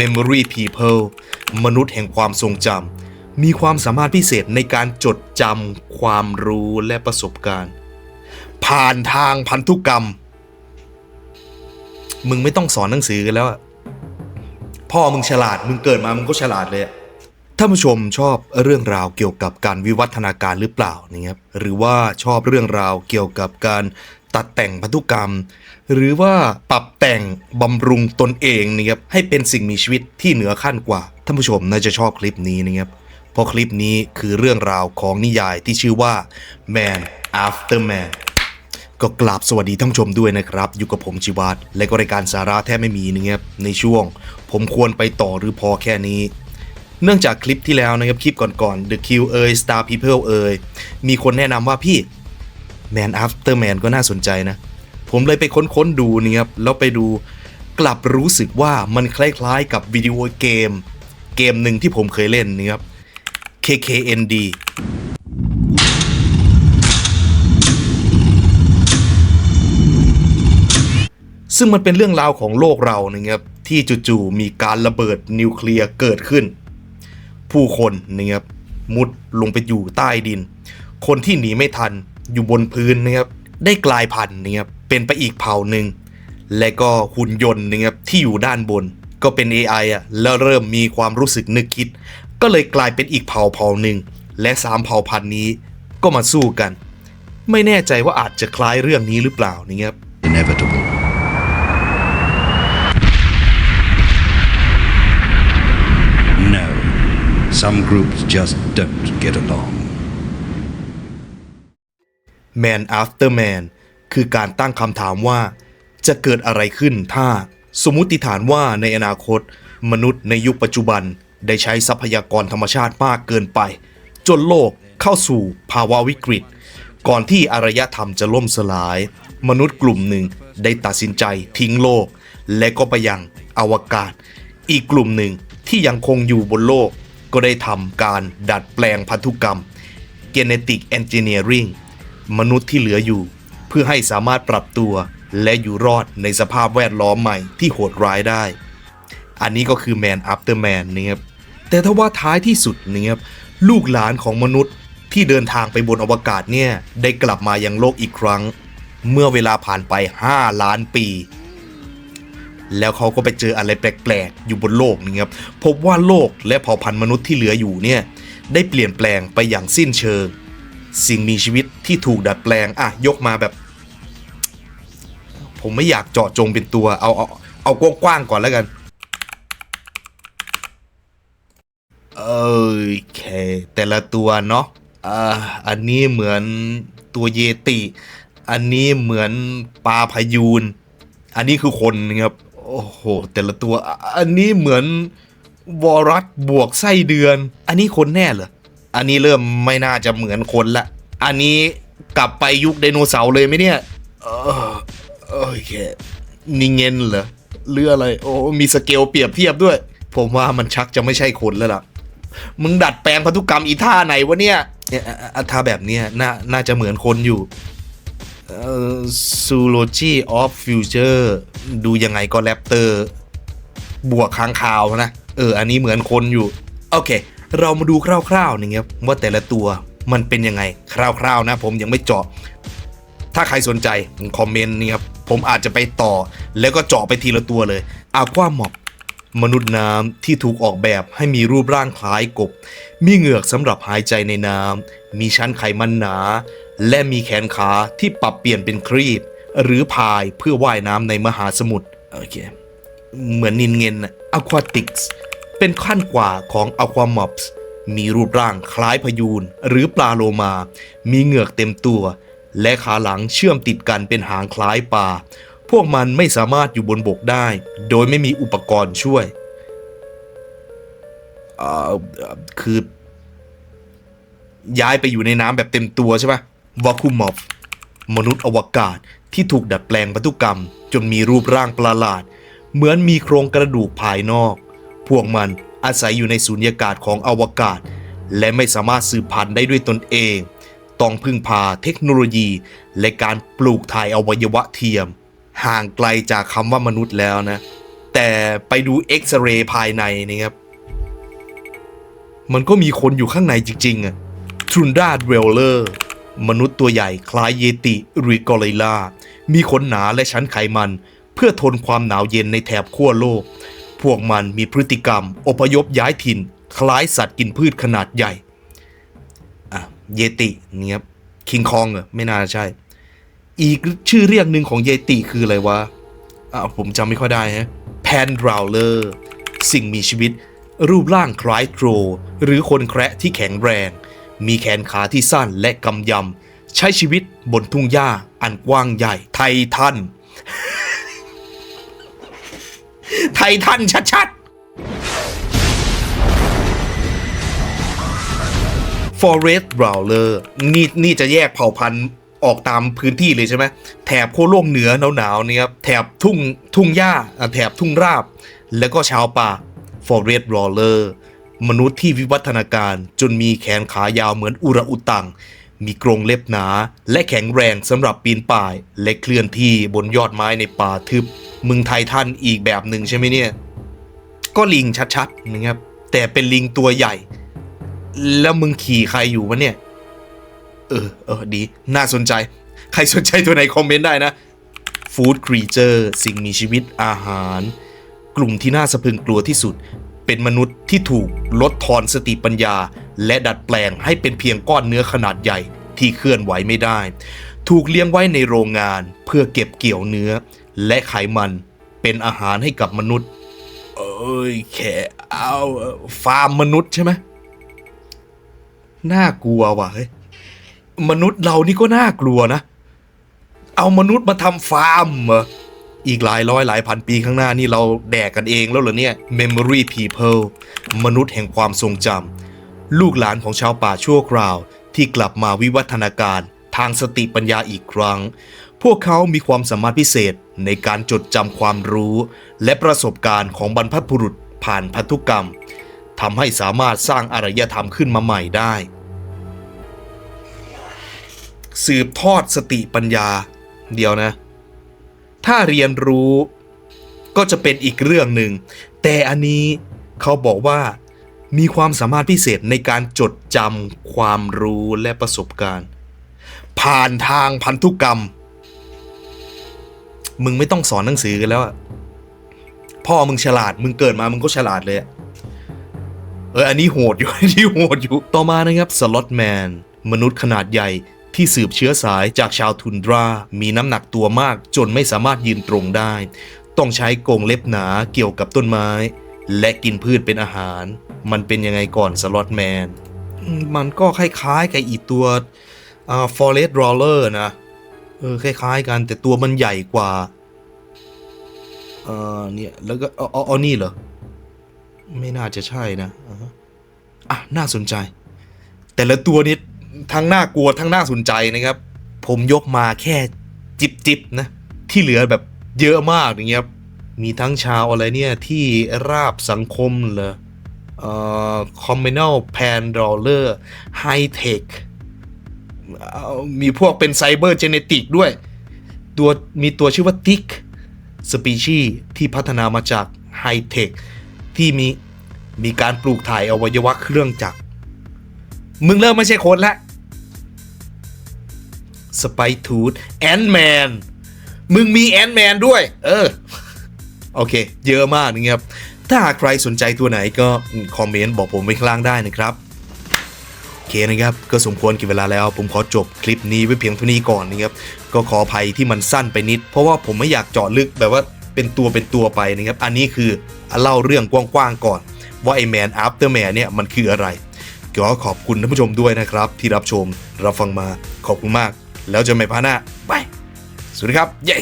Memory People มนุษย์แห่งความทรงจำมีความสามารถพิเศษในการจดจำความรู้และประสบการณ์ ผ่านทางพันธุกรรม มึงไม่ต้องสอนหนังสือกันแล้วพ่อมึงฉลาด มึงเกิดมามึงก็ฉลาดเลยท่านผู้ชมชอบเรื่องราวเกี่ยวกับการวิวัฒนาการหรือเปล่านะครับหรือว่าชอบเรื่องราวเกี่ยวกับการ ตัดแต่งพันธุกรรม หรือว่าปรับแต่งบำรุงตนเองนะครับให้เป็นสิ่งมีชีวิตที่เหนือขั้นกว่าท่านผู้ชมน่าจะชอบคลิปนี้นะครับเพราะคลิปนี้คือเรื่องราวของนิยายที่ชื่อว่า Man After Man ก็กราบสวัสดีท่านผู้ชมด้วยนะครับ อยู่กับผมจิวัตและก็รายการสาระแทบไม่มีนะครับในช่วง ผมควรไปต่อหรือพอแค่นี้เนื่องจากคลิปที่แล้วนะครับ คลิปก่อนๆ The Q เอย Star People เอย มีคนแนะนำว่าพี่ Man After Man ก็น่าสนใจนะ ผมเลยไปค้นๆดูนะครับ แล้วไปดูกลับรู้สึกว่ามันคล้ายๆกับวิดีโอเกม เกมหนึ่งที่ผมเคยเล่นนะครับ KKND ซึ่งมันเป็นเรื่องราวของโลกเรานะครับที่จู่ๆมีการระเบิดนิวเคลียร์เกิดขึ้น ผู้คนนะครับมุดลงไปอยู่ใต้ดิน คนที่หนีไม่ทัน อยู่บนพื้นนะครับได้กลายพันธุ์นะครับเป็นไปอีกเผ่าหนึ่งและก็หุ่นยนต์นะครับที่อยู่ด้านบน ก็เป็น AI อะแล้วเริ่มมีความรู้สึกนึกคิด ก็เลยกลายเป็นอีกเผ่าเผ่าหนึ่งและสามเผ่าพันธุ์นี้ก็มาสู้กัน ไม่แน่ใจว่าอาจจะคล้ายเรื่องนี้หรือเปล่านะครับ inevitable. No, some groups just don't get along. Man After Man คือการตั้งคำถามว่า จะเกิดอะไรขึ้นถ้าสมมติฐานว่าในอนาคต มนุษย์ในยุคปัจจุบันได้ใช้ทรัพยากรธรรมชาติมากเกินไป จนโลกเข้าสู่ภาวะวิกฤต ก่อนที่อารยธรรมจะล่มสลาย มนุษย์กลุ่มหนึ่งได้ตัดสินใจทิ้งโลก และก็ไปยังอวกาศ อีกกลุ่มหนึ่งที่ยังคงอยู่บนโลก ก็ได้ทำการดัดแปลงพันธุกรรม Genetic Engineering มนุษย์ที่เหลืออยู่ เพื่อให้สามารถปรับตัว และอยู่รอดในสภาพแวดล้อมใหม่ที่โหดร้ายได้ อันนี้ก็คือ Man After Man นะครับแต่ถ้าว่าท้ายที่สุดนะครับลูกหลานของมนุษย์ที่เดินทางไปบนอวกาศเนี่ยได้กลับมายังโลกอีกครั้ง เมื่อเวลาผ่านไป 5 ล้านปี แล้วเขาก็ไปเจออะไรแปลกๆ อยู่บนโลกนะครับพบว่าโลกและเผ่าพันธุ์มนุษย์ที่เหลืออยู่เนี่ยได้เปลี่ยนแปลงไปอย่างสิ้นเชิง สิ่งมีชีวิตที่ถูกดัดแปลง อะ ยกมาแบบ ผมไม่อยากเจาะจงเป็นตัว เอาเอาเอากว้างๆก่อนแล้วกันเออโอเค แต่ละตัวเนาะอ่าอันนี้เหมือนตัวเยติ อันนี้เหมือนปลาพยูน อันนี้คือคนนะครับโอ้โห แต่ละตัว อันนี้เหมือนวอรัสบวกไส้เดือน อันนี้คนแน่เหรอ อันนี้เริ่มไม่น่าจะเหมือนคนละ อันนี้กลับไปยุคไดโนเสาร์เลยไหมเนี่ยเออโอเคนี่เงินเหรอหรืออะไร โอ้ มีสเกลเปรียบเทียบด้วย ผมว่ามันชักจะไม่ใช่คนแล้วล่ะ มึงดัดแปลงพันธุกรรมอีท่าไหนวะเนี่ยเนี่ยอะอะท่าแบบเนี้ยน่าน่าจะเหมือนคนอยู่เอ่อ zoology of future ดูยังไงก็แรปเตอร์ บวกค้างคาวนะ เออ อันนี้เหมือนคนอยู่ โอเค เรามาดูคร่าวๆนะครับว่าแต่ละตัวมันเป็นยังไงคร่าวๆนะผมยังไม่เจาะ ถ้าใครสนใจคอมเมนต์นี่ครับผมอาจจะไปต่อ แล้วก็เจาะไปทีละตัวเลยอาควาหมอบมนุษย์น้ำที่ถูกออกแบบให้มีรูปร่างคล้ายกบ มีเหงือกสำหรับหายใจในน้ำ มีชั้นไขมันหนา และมีแขนขาที่ปรับเปลี่ยนเป็นครีบ หรือพายเพื่อว่ายน้ำในมหาสมุทร โอเค เหมือนนินเงินอะควาติกส์ เป็นขั้นกว่าของอความอ s มีรูปร่างคล้ายพยูนหรือปลาโลมา มีเหงือกเต็มตัว และขาหลังเชื่อมติดกันเป็นหางคล้ายปลา พวกมันไม่สามารถอยู่บนบกได้ โดยไม่มีอุปกรณ์ช่วยเอ่อคือ ย้ายไปอยู่ในน้ำแบบเต็มตัวใช่ปะวาคูมอฟมนุษย์อวกาศที่ถูกดัดแปลงพันธุกรรม จนมีรูปร่างประหลาด เหมือนมีโครงกระดูกภายนอก พวกมันอาศัยอยู่ในสูญญากาศของอวกาศ และไม่สามารถสืบพันธุ์ได้ด้วยตนเอง ต้องพึ่งพาเทคโนโลยี และการปลูกถ่ายอวัยวะเทียม ห่างไกลจากคำว่ามนุษย์แล้วนะ แต่ไปดูเอ็กซเรย์ภายในนะครับ มันก็มีคนอยู่ข้างในจริงๆอะทรุนดาเวลเลอร์มนุษย์ตัวใหญ่คล้ายเยติหรือกอริลลามีขนหนาและชั้นไขมัน เพื่อทนความหนาวเย็นในแถบขั้วโลก พวกมันมีพฤติกรรม อพยพย้ายถิ่น คล้ายสัตว์กินพืชขนาดใหญ่ อะ เยติเนี่ยคิงคองเหรอ ไม่น่าใช่ อีกชื่อเรียกหนึ่งของเยติคืออะไรวะ อะ ผมจำไม่ค่อยได้ฮะแพนดราวเลอร์ สิ่งมีชีวิต รูปร่างคล้ายโทรหรือคนแคระที่แข็งแรง มีแขนขาที่สั้นและกำยำ ใช้ชีวิตบนทุ่งหญ้าอันกว้างใหญ่ไททัน ไททันชัดๆ Forest Brawler นี่นี่จะแยกเผ่าพันธุ์ออกตามพื้นที่เลยใช่ไหมแถบโคโลกเหนือหนาวๆนี่ครับแถบทุ่งทุ่งหญ้าแถบทุ่งราบ แล้วก็ชาวป่า Forest Brawler มนุษย์ที่วิวัฒนาการจนมีแขนขายาวเหมือนอุระอุตัง มีกรงเล็บหนา และแข็งแรงสำหรับปีนป่าย และเคลื่อนที่บนยอดไม้ในป่าทึบมึงไททันอีกแบบหนึ่งใช่ไหมเนี่ย ก็ลิงชัดๆนะครับ แต่เป็นลิงตัวใหญ่ แล้วมึงขี่ใครอยู่วะเนี่ย เออเออดี น่าสนใจ ใครสนใจตัวไหนคอมเมนต์ได้นะฟู้ดครีเจอร์สิ่งมีชีวิตอาหาร กลุ่มที่น่าสะพรึงกลัวที่สุด เป็นมนุษย์ที่ถูกลดทอนสติปัญญา และดัดแปลงให้เป็นเพียงก้อนเนื้อขนาดใหญ่ที่เคลื่อนไหวไม่ได้ ถูกเลี้ยงไว้ในโรงงานเพื่อเก็บเกี่ยวเนื้อ และไขมันเป็นอาหารให้กับมนุษย์ เอ้ยแค่เอาฟาร์มมนุษย์ใช่ไหมน่ากลัวว่ะเฮ้ยมนุษย์เรานี่ก็น่ากลัวนะ เอามนุษย์มาทำฟาร์มเหรออีกหลายร้อยหลายพันปีข้างหน้านี่เราแดกกันเองแล้วเหรอเนี่ย Memory People มนุษย์แห่งความทรงจำ ลูกหลานของชาวป่าชั่วคราวที่กลับมาวิวัฒนาการทางสติปัญญาอีกครั้ง พวกเขามีความสามารถพิเศษในการจดจำความรู้ และประสบการณ์ของบรรพบุรุษผ่านพันธุกรรมทำให้สามารถสร้างอารยธรรมขึ้นมาใหม่ได้ สืบทอดสติปัญญา เดียวนะ ถ้าเรียนรู้ก็จะเป็นอีกเรื่องหนึ่ง แต่อันนี้เขาบอกว่า มีความสามารถพิเศษในการจดจำความรู้และประสบการณ์ ผ่านทางพันธุกรรม มึงไม่ต้องสอนหนังสือกันแล้วพ่อมึงฉลาด มึงเกิดมามึงก็ฉลาดเลยเอออันนี้โหดอยู่อันนี้โหดอยู่ ต่อมานะครับสล็อตแมนมนุษย์ขนาดใหญ่ที่สืบเชื้อสายจากชาวทุนดรา มีน้ำหนักตัวมากจนไม่สามารถยืนตรงได้ ต้องใช้กรงเล็บหนาเกี่ยวกับต้นไม้ และกินพืชเป็นอาหาร มันเป็นยังไงก่อนสล็อตแมนมันก็คล้ายๆกับอีตัวอ่า forest roller นะเออคล้ายๆกันแต่ตัวมันใหญ่กว่าเออเนี่ยแล้วก็อ๋ออ๋อนี่เหรอ ไม่น่าจะใช่นะอะน่าสนใจ แต่ละตัวนี้ทั้งน่ากลัวทั้งน่าสนใจนะครับ ผมยกมาแค่จิบจิบๆนะ ที่เหลือแบบเยอะมากอย่างเงี้ยครับมีทั้งชาวอะไรเนี่ยที่ราบสังคมเหรอ เอ่อ communal pandroller high tech เอามีพวกเป็นไซเบอร์เจเนติกด้วย ตัวมีตัวชื่อว่าติกสปีชีที่พัฒนามาจากไฮเทคที่มีมีการปลูกถ่ายอวัยวะเครื่องจักร มึงเริ่มไม่ใช่คนละสไปทูดแอนแมนมึงมีแอนแมนด้วย เออ โอเค เยอะมากนะครับ ถ้าหากใครสนใจตัวไหนก็คอมเมนต์บอกผมไว้ข้างล่างได้นะครับโอเคนะครับ ก็สมควรกี่เวลาแล้ว ผมขอจบคลิปนี้ไว้เพียงเท่านี้ก่อนนะครับ ก็ขออภัยที่มันสั้นไปนิด เพราะว่าผมไม่อยากเจาะลึกแบบว่าเป็นตัวเป็นตัวไปนะครับ อันนี้คือเล่าเรื่องกว้างๆก่อน ว่าไอแมนอัปเตอร์แมนเนี่ยมันคืออะไรก็ขอบคุณท่านผู้ชมด้วยนะครับ ที่รับชมรับฟังมาขอบคุณมาก แล้วเจอกันใหม่พาร์ทหน้าบายสวัสดีครับเย้